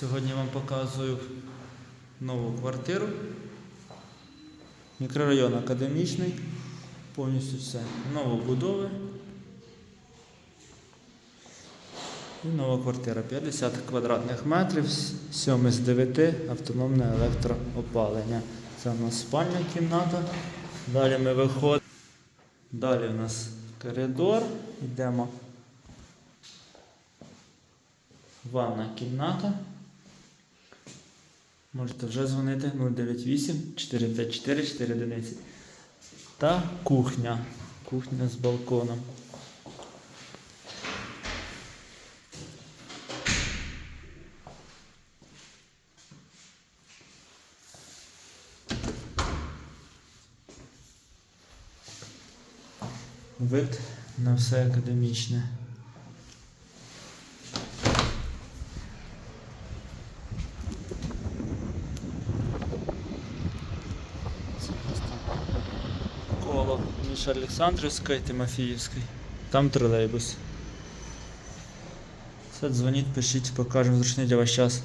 Сьогодні вам показую нову квартиру. Мікрорайон академічний. Повністю все новобудови. І нова квартира 50 квадратних метрів, 7 з 9 автономне електроопалення. Це у нас спальня кімната. Далі ми виходимо. Далі у нас коридор. Йдемо. Ванна кімната. Можете вже дзвонити 098 454 4 одиниці. Та кухня. Кухня з балконом. Вид на все академічне. Це у нас там коло між Олександрівською і Тимофіївською. Там тролейбус. Все, дзвоніть, пишіть, покажемо зручний для вас час.